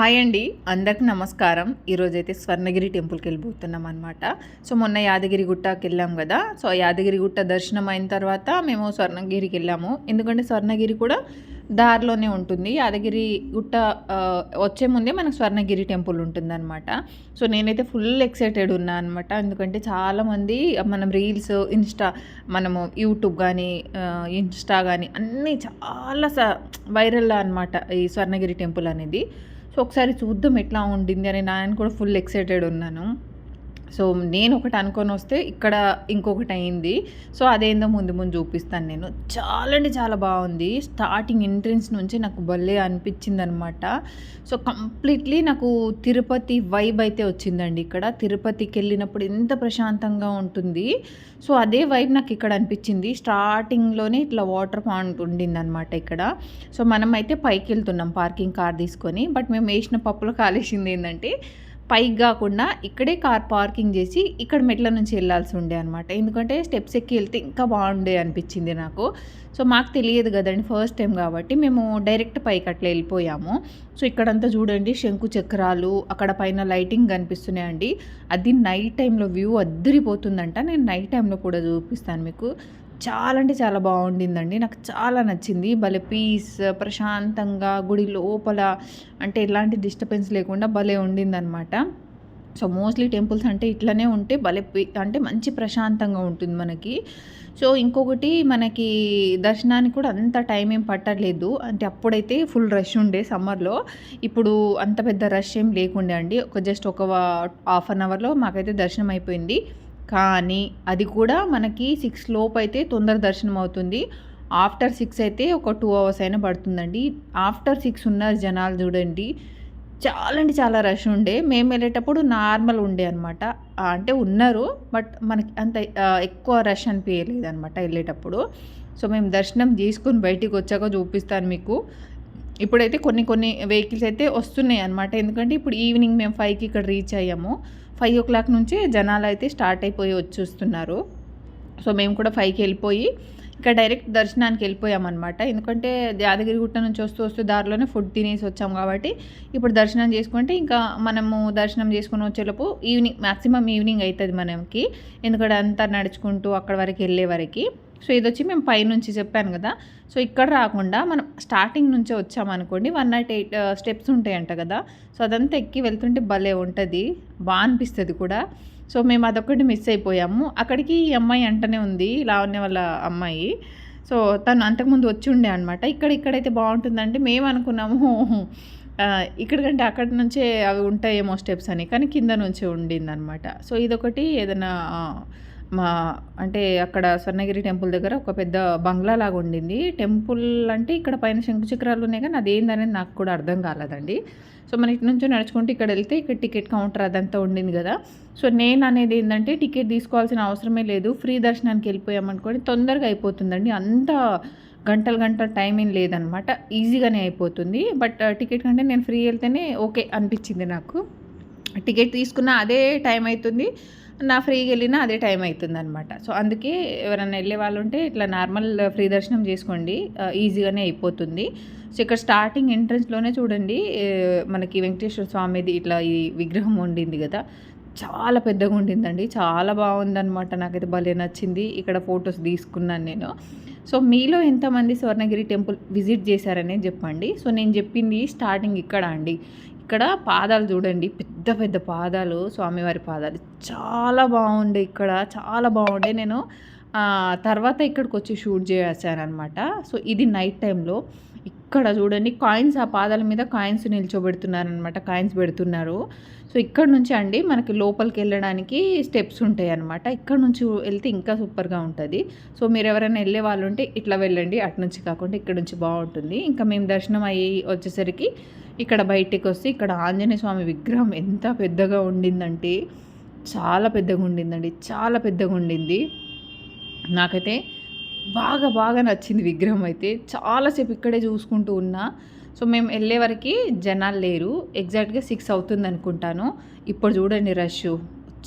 Hi అండి అందరికి నమస్కారం. ఈరోజైతే స్వర్ణగిరి టెంపుల్కి వెళ్ళిపోతున్నాం అనమాట సో మొన్న యాదగిరి గుట్టకి వెళ్ళాం కదా. సో యాదగిరి గుట్ట దర్శనం అయిన తర్వాత మేము స్వర్ణగిరికి వెళ్ళాము. ఎందుకంటే స్వర్ణగిరి కూడా దారిలోనే ఉంటుంది. యాదగిరి గుట్ట వచ్చే ముందే మనకు స్వర్ణగిరి టెంపుల్ ఉంటుందన్నమాట. సో నేనైతే ఫుల్ ఎక్సైటెడ్ ఉన్నా అనమాట ఎందుకంటే చాలామంది మనం రీల్స్ ఇన్స్టా మనము యూట్యూబ్ కానీ ఇన్స్టా కానీ అన్నీ చాలా స వైరల్ అనమాట ఈ స్వర్ణగిరి టెంపుల్ అనేది. సో ఒకసారి చూద్దాం ఎట్లా ఉండింది అని నేను కూడా ఫుల్ ఎక్సైటెడ్ ఉన్నాను. సో నేను ఒకటి అనుకొని వస్తే ఇక్కడ ఇంకొకటి అయింది సో అదేందో ముందు ముందు చూపిస్తాను నేను. చాలా అంటే చాలా బాగుంది స్టార్టింగ్ ఎంట్రన్స్ నుంచి నాకు భలే అనిపించింది అనమాట సో కంప్లీట్లీ నాకు తిరుపతి వైబ్ అయితే వచ్చిందండి ఇక్కడ. తిరుపతికి వెళ్ళినప్పుడు ఎంత ప్రశాంతంగా ఉంటుంది. సో అదే వైబ్ నాకు ఇక్కడ అనిపించింది. స్టార్టింగ్లోనే ఇట్లా వాటర్ పాయింట్ ఉండింది అనమాట ఇక్కడ. సో మనం అయితే పైకి వెళ్తున్నాం పార్కింగ్ కార్ తీసుకొని. బట్ మేము వేసిన పప్పులో కాలేసింది ఏంటంటే పైకి కాకుండా ఇక్కడే కార్ పార్కింగ్ చేసి ఇక్కడ మెట్ల నుంచి వెళ్ళాల్సి ఉండే అనమాట ఎందుకంటే స్టెప్స్ ఎక్కి వెళ్తే ఇంకా బాగుండే అనిపించింది నాకు. సో మాకు తెలియదు కదండి ఫస్ట్ టైం కాబట్టి మేము డైరెక్ట్ పైకి అట్లా వెళ్ళిపోయాము. సో ఇక్కడంతా చూడండి శంకు చక్రాలు అక్కడ పైన లైటింగ్ కనిపిస్తున్నాయండి. అది నైట్ టైంలో వ్యూ అద్దరిపోతుందంట. నేను నైట్ టైంలో కూడా చూపిస్తాను మీకు. చాలా అంటే చాలా బాగుండిందండి. నాకు చాలా నచ్చింది. భలే పీస్ ప్రశాంతంగా గుడి లోపల అంటే ఎలాంటి డిస్టర్బెన్స్ లేకుండా భలే ఉండిందనమాట సో మోస్ట్లీ టెంపుల్స్ అంటే ఇట్లనే ఉంటే భలే పీ- అంటే మంచి ప్రశాంతంగా ఉంటుంది మనకి. సో ఇంకొకటి మనకి దర్శనానికి కూడా అంత టైం ఏం పట్టలేదు. అంటే అప్పుడైతే ఫుల్ రష్ ఉండే సమ్మర్లో ఇప్పుడు అంత పెద్ద రష్ ఏం లేకుండే అండి. ఒక జస్ట్ ఒక హాఫ్ అన్ అవర్లో మాకైతే దర్శనం అయిపోయింది. కానీ అది కూడా మనకి సిక్స్ లోపు అయితే తొందర దర్శనం అవుతుంది. ఆఫ్టర్ సిక్స్ అయితే ఒక టూ అవర్స్ అయినా పడుతుందండి. ఆఫ్టర్ సిక్స్ ఉన్న జనాలు చూడండి చాలా అంటే చాలా రష్ ఉండే. మేము వెళ్ళేటప్పుడు నార్మల్ ఉండే అనమాట అంటే ఉన్నారు బట్ మనకి అంత ఎక్కువ రష్ అనిపించలేదు అనమాట వెళ్ళేటప్పుడు. సో మేము దర్శనం చేసుకుని బయటికి వచ్చాక చూపిస్తాను మీకు. ఇప్పుడైతే కొన్ని కొన్ని వెహికల్స్ అయితే వస్తున్నాయి అనమాట ఎందుకంటే ఇప్పుడు ఈవినింగ్ మేము ఫైవ్కి ఇక్కడ రీచ్ అయ్యాము. ఫైవ్ ఓ క్లాక్ నుంచి జనాలు అయితే స్టార్ట్ అయిపోయి వచ్చేస్తున్నారు సో మేము కూడా ఫైవ్కి వెళ్ళిపోయి ఇంకా డైరెక్ట్ దర్శనానికి వెళ్ళిపోయామన్నమాట. ఎందుకంటే యాదగిరిగుట్ట నుంచి వస్తూ వస్తూ దారిలోనే ఫుడ్ తినేసి వచ్చాం కాబట్టి ఇప్పుడు దర్శనం చేసుకుంటే ఇంకా మనము దర్శనం చేసుకుని వచ్చేలోపు ఈవినింగ్ మ్యాక్సిమం ఈవినింగ్ అవుతుంది మనకి. ఎందుకంటే అంతా నడుచుకుంటూ అక్కడ వరకు వెళ్ళే వరకు. సో ఇది వచ్చి మేము పైనుంచి చెప్పాను కదా. సో ఇక్కడ రాకుండా మనం స్టార్టింగ్ నుంచే వచ్చామనుకోండి వన్ నాట్ ఎయిట్ స్టెప్స్ ఉంటాయంట కదా. సో అదంతా ఎక్కి వెళ్తుంటే భలే ఉంటుంది బాగా అనిపిస్తుంది కూడా. సో మేము అదొకటి మిస్ అయిపోయాము. అక్కడికి ఈ అమ్మాయి అంటనే ఉంది లావణ్య వాళ్ళ అమ్మాయి. సో తను అంతకుముందు వచ్చి ఉండే అనమాట ఇక్కడ ఇక్కడైతే బాగుంటుందంటే మేము అనుకున్నాము ఇక్కడికంటే అక్కడి నుంచే అవి ఉంటాయేమో స్టెప్స్ అని కానీ కింద నుంచే ఉండింది అనమాట సో ఇదొకటి ఏదైనా మా అంటే అక్కడ స్వర్ణగిరి టెంపుల్ దగ్గర ఒక పెద్ద బంగ్లా లాగా ఉండింది. టెంపుల్ అంటే ఇక్కడ పైన శంకు చక్రాలు ఉన్నాయి కానీ అదేందనేది నాకు కూడా అర్థం కాలేదండి. సో మన ఇటు నుంచి నడుచుకుంటూ ఇక్కడ వెళ్తే ఇక్కడ టికెట్ కౌంటర్ అదంతా ఉండింది కదా. సో నేను అనేది ఏంటంటే టికెట్ తీసుకోవాల్సిన అవసరమే లేదు. ఫ్రీ దర్శనానికి వెళ్ళిపోయామనుకోండి తొందరగా అయిపోతుందండి. అంత గంటలు గంటల టైం ఏం లేదనమాట. ఈజీగానే అయిపోతుంది. బట్ టికెట్ కంటే నేను ఫ్రీ వెళ్తేనే ఓకే అనిపించింది నాకు. టికెట్ తీసుకున్న అదే టైం అవుతుంది. నా ఫ్రీగా వెళ్ళినా అదే టైం అవుతుంది అనమాట సో అందుకే ఎవరైనా వెళ్ళే వాళ్ళు ఉంటే ఇట్లా నార్మల్ ఫ్రీ దర్శనం చేసుకోండి. ఈజీగానే అయిపోతుంది. సో ఇక్కడ స్టార్టింగ్ ఎంట్రన్స్లోనే చూడండి మనకి వెంకటేశ్వర స్వామిది ఇట్లా ఈ విగ్రహం ఉండింది కదా. చాలా పెద్దగా ఉండిందండి. చాలా బాగుందనమాట నాకైతే భలే నచ్చింది. ఇక్కడ ఫొటోస్ తీసుకున్నాను నేను. సో మీలో ఎంతమంది స్వర్ణగిరి టెంపుల్ విజిట్ చేశారనే చెప్పండి. సో నేను చెప్పింది స్టార్టింగ్ ఇక్కడ అండి. ఇక్కడ పాదాలు చూడండి. పెద్ద పెద్ద పాదాలు స్వామివారి పాదాలు. చాలా బాగుండే ఇక్కడ. చాలా బాగుండే. నేను తర్వాత ఇక్కడికి వచ్చి షూట్ చేశాను అనమాట సో ఇది నైట్ టైంలో. ఇక్కడ చూడండి. కాయిన్స్ ఆ పాదాల మీద కాయిన్స్ నిల్చోబెడుతున్నారనమాట కాయిన్స్ పెడుతున్నారు. సో ఇక్కడ నుంచి అండి మనకి లోపలికి వెళ్ళడానికి స్టెప్స్ ఉంటాయి అనమాట ఇక్కడ నుంచి వెళ్తే ఇంకా సూపర్గా ఉంటుంది. సో మీరు ఎవరైనా వెళ్ళే వాళ్ళు ఉంటే ఇట్లా వెళ్ళండి. అటు నుంచి కాకుండా ఇక్కడ నుంచి బాగుంటుంది. ఇంకా మేము దర్శనం అయ్యి వచ్చేసరికి ఇక్కడ బయటికి వస్తే ఇక్కడ ఆంజనేయ స్వామి విగ్రహం ఎంత పెద్దగా ఉండిందంటే చాలా పెద్దగా ఉండిందండి చాలా పెద్దగా ఉండింది. నాకైతే బాగా బాగా నచ్చింది విగ్రహం అయితే. చాలాసేపు ఇక్కడే చూసుకుంటూ ఉన్నా. సో మేము వెళ్ళే వరకు జనాలు లేరు. ఎగ్జాక్ట్గా సిక్స్ అవుతుంది అనుకుంటాను. ఇప్పుడు చూడండి రష్.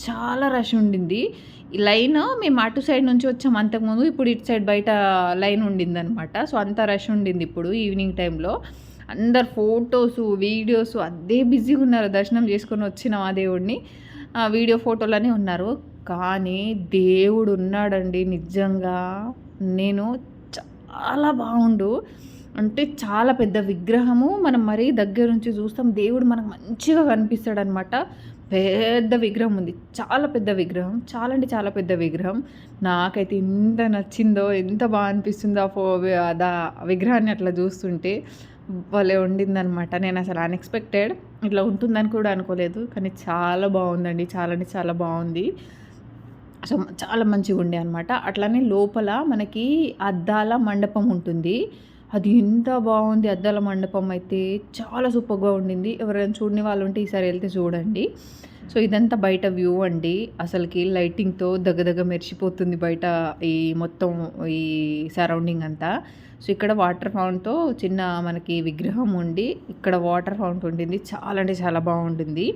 చాలా రష్ ఉండింది. లైన్ మేము అటు సైడ్ నుంచి వచ్చాము అంతకుముందు. ఇప్పుడు ఇటు సైడ్ బయట లైన్ ఉండింది అనమాట సో అంత రష్ ఉండింది ఇప్పుడు ఈవినింగ్ టైంలో. అందరు ఫొటోస్ వీడియోస్ అదే బిజీగా ఉన్నారు. దర్శనం చేసుకొని వచ్చిన ఆ దేవుడిని ఆ వీడియో ఫోటోలనే ఉన్నారు. కానీ దేవుడు ఉన్నాడండి నిజంగా. నేను చాలా బాగుండు. అంటే చాలా పెద్ద విగ్రహము మనం మరీ దగ్గర నుంచి చూస్తాం. దేవుడు మనకు మంచిగా కనిపిస్తాడు అనమాట పెద్ద విగ్రహం ఉంది. చాలా పెద్ద విగ్రహం. చాలా అంటే చాలా పెద్ద విగ్రహం. నాకైతే ఎంత నచ్చిందో ఎంత బాగా అనిపిస్తుందో ఆ ఫో ఆ విగ్రహాన్ని అట్లా చూస్తుంటే భలే ఉండిందనమాట నేను అసలు అన్ఎక్స్పెక్టెడ్ ఇట్లా ఉంటుందని కూడా అనుకోలేదు. కానీ చాలా బాగుందండి. చాలా అంటే చాలా బాగుంది. సో చాలా మంచిగా ఉండే అనమాట అట్లానే లోపల మనకి అద్దాల మండపం ఉంటుంది. అది ఎంత బాగుంది. అద్దాల మండపం అయితే చాలా సూపర్గా ఉండింది. ఎవరైనా చూడని వాళ్ళు ఉంటే ఈసారి వెళ్తే చూడండి. సో ఇదంతా బయట వ్యూ అండి. అసలుకి లైటింగ్తో దగ్గదగ్గ మెరిసిపోతుంది బయట ఈ మొత్తం ఈ సరౌండింగ్ అంతా. సో ఇక్కడ వాటర్ ఫౌంట్తో చిన్న మనకి విగ్రహం ఉండి ఇక్కడ వాటర్ ఫౌంట్ ఉండింది. చాలా అంటే చాలా బాగుంటుంది.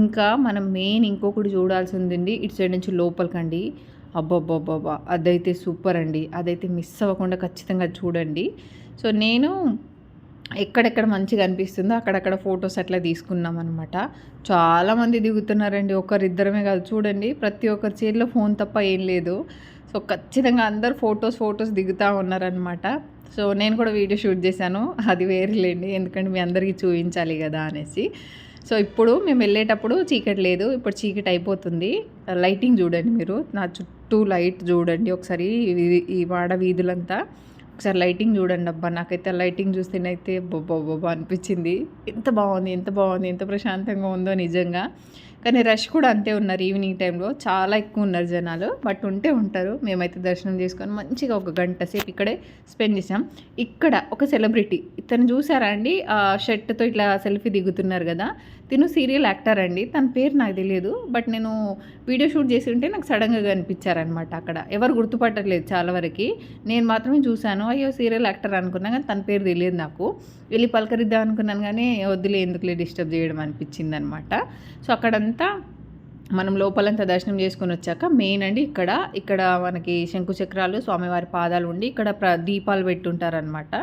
ఇంకా మనం మెయిన్ ఇంకొకటి చూడాల్సి ఉంది ఇటు సైడ్ నుంచి లోపలికండి. అబ్బబ్బబ్బబ్బా అదైతే సూపర్ అండి. అదైతే మిస్ అవ్వకుండా ఖచ్చితంగా చూడండి. సో నేను ఎక్కడెక్కడ మంచిగా అనిపిస్తుందో అక్కడక్కడ ఫొటోస్ అట్లా తీసుకున్నాం అనమాట చాలామంది దిగుతున్నారండి. ఒకరిద్దరమే కాదు చూడండి. ప్రతి ఒక్కరి చేతిలో ఫోన్ తప్ప ఏం లేదు. సో ఖచ్చితంగా అందరు ఫొటోస్ ఫొటోస్ దిగుతూ ఉన్నారనమాట సో నేను కూడా వీడియో షూట్ చేశాను. అది వేరులేండి ఎందుకంటే మీ అందరికీ చూపించాలి కదా అనేసి. సో ఇప్పుడు మేము వెళ్ళేటప్పుడు చీకటి లేదు. ఇప్పుడు చీకటి అయిపోతుంది. లైటింగ్ చూడండి మీరు. నా చుట్టూ లైట్ చూడండి. ఒకసారి ఈ వాడ వీధులంతా ఒకసారి లైటింగ్ చూడండి అబ్బా. నాకైతే లైటింగ్ చూస్తేనైతే బొబ్బా బొబ్బా అనిపించింది. ఎంత బాగుంది ఎంత బాగుంది ఎంత ప్రశాంతంగా ఉందో నిజంగా. కానీ రష్ కూడా అంతే ఉన్నారు ఈవినింగ్ టైంలో. చాలా ఎక్కువ ఉన్నారు జనాలు బట్ ఉంటే ఉంటారు. మేమైతే దర్శనం చేసుకొని మంచిగా ఒక గంట సేపు ఇక్కడే స్పెండ్ చేసాం. ఇక్కడ ఒక సెలబ్రిటీ ఇతను చూసారా అండి? షర్ట్తో ఇట్లా సెల్ఫీ దిగుతున్నారు కదా? తిను సీరియల్ యాక్టర్ అండి. తన పేరు నాకు తెలియదు. బట్ నేను వీడియో షూట్ చేసి ఉంటే నాకు సడన్గా కనిపించారనమాట అక్కడ. ఎవరు గుర్తుపట్టట్లేదు చాలా వరకు. నేను మాత్రమే చూశాను. అయ్యో సీరియల్ యాక్టర్ అనుకున్నా కానీ తన పేరు తెలియదు నాకు. వెళ్ళి పలకరిద్దాం అనుకున్నాను కానీ వద్దులే ఎందుకులే డిస్టర్బ్ చేయడం అనిపించింది అనమాట సో అక్కడంతా మనం లోపలంతా దర్శనం చేసుకొని వచ్చాక మెయిన్ అండి ఇక్కడ ఇక్కడ మనకి శంకుచక్రాలు స్వామివారి పాదాలు ఉండి ఇక్కడ ప్ర దీపాలు పెట్టుంటారనమాట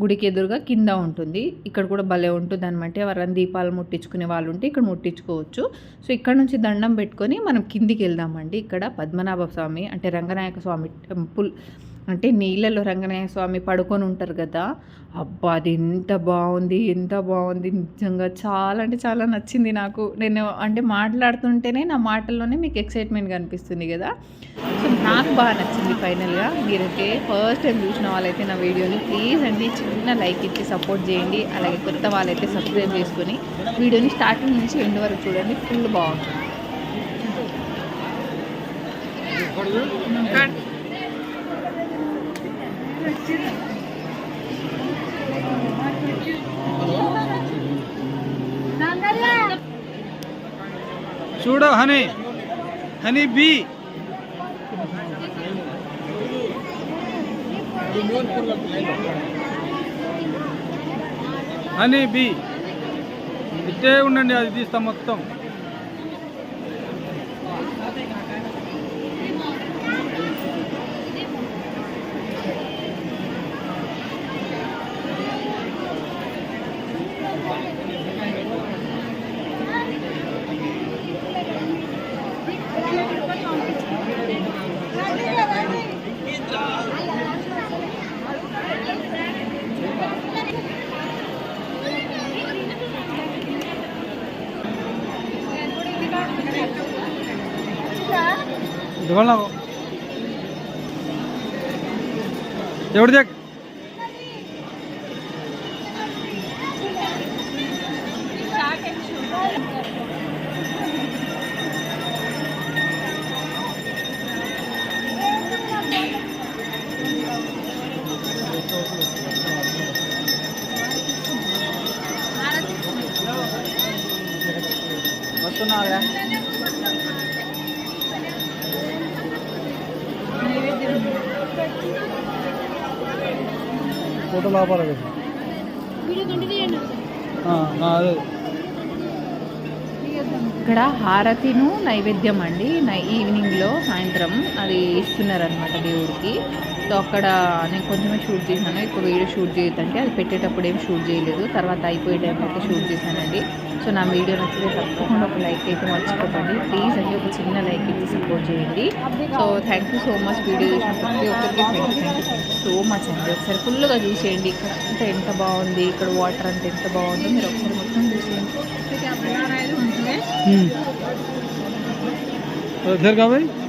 గుడికి ఎదురుగా కింద ఉంటుంది. ఇక్కడ కూడా భలే ఉంటుంది అనమాట ఎవరైనా దీపాలు ముట్టించుకునే వాళ్ళు ఉంటే ఇక్కడ ముట్టించుకోవచ్చు. సో ఇక్కడ నుంచి దండం పెట్టుకొని మనం కిందికి వెళ్దామండి. ఇక్కడ పద్మనాభ స్వామి అంటే రంగనాయక స్వామి టెంపుల్ అంటే నీళ్ళలో రంగనాయ స్వామి పడుకొని ఉంటారు కదా. అబ్బా అది ఎంత బాగుంది ఎంత బాగుంది. నిజంగా చాలా అంటే చాలా నచ్చింది నాకు. నేను అంటే మాట్లాడుతుంటేనే నా మాటల్లోనే మీకు ఎక్సైట్మెంట్ కనిపిస్తుంది కదా. సో నాకు బాగా నచ్చింది ఫైనల్గా. మీరైతే ఫస్ట్ టైం చూసిన వాళ్ళైతే నా వీడియోని ప్లీజ్ అండి చిన్న లైక్ ఇచ్చి సపోర్ట్ చేయండి. అలాగే కొత్త వాళ్ళైతే సబ్స్క్రైబ్ చేసుకొని వీడియోని స్టార్టింగ్ నుంచి ఎండ్ వరకు చూడండి. ఫుల్ బాగుంటుంది. చూడు honey. Honey B. Honey B. ఇట్టే ఉండండి అది తీస్తాం మొత్తం. ఇదిగోండి నాకు ఎవరి ఫోటో లోపల అదే. ఇక్కడ హారతిను నైవేద్యం అండి ఈవినింగ్లో సాయంత్రం అది ఇస్తున్నారనమాట దేవుడికి. సో అక్కడ నేను కొంచెమే షూట్ చేశాను. ఎక్కువ వీడియో షూట్ చేయొద్దంటే అది పెట్టేటప్పుడు ఏం షూట్ చేయలేదు. తర్వాత అయిపోయే టైంలో అయితే షూట్ చేశానండి. సో నా వీడియో నచ్చితే తప్పకుండా ఒక లైక్ అయితే మర్చిపోకండి. ప్లీజ్ అండి ఒక చిన్న లైక్ అయితే సపోర్ట్ చేయండి. So thank you so much video చూసిన ప్రతి ఒక్కరికి. థ్యాంక్ యూ సో మచ్ అండి. ఒకసారి ఫుల్గా చూసేయండి. ఇక్కడ అంటే ఎంత బాగుంది. ఇక్కడ వాటర్ అంటే ఎంత బాగుందో మీరు ఒకసారి మొత్తం చూసేయండి. इधर का भाई?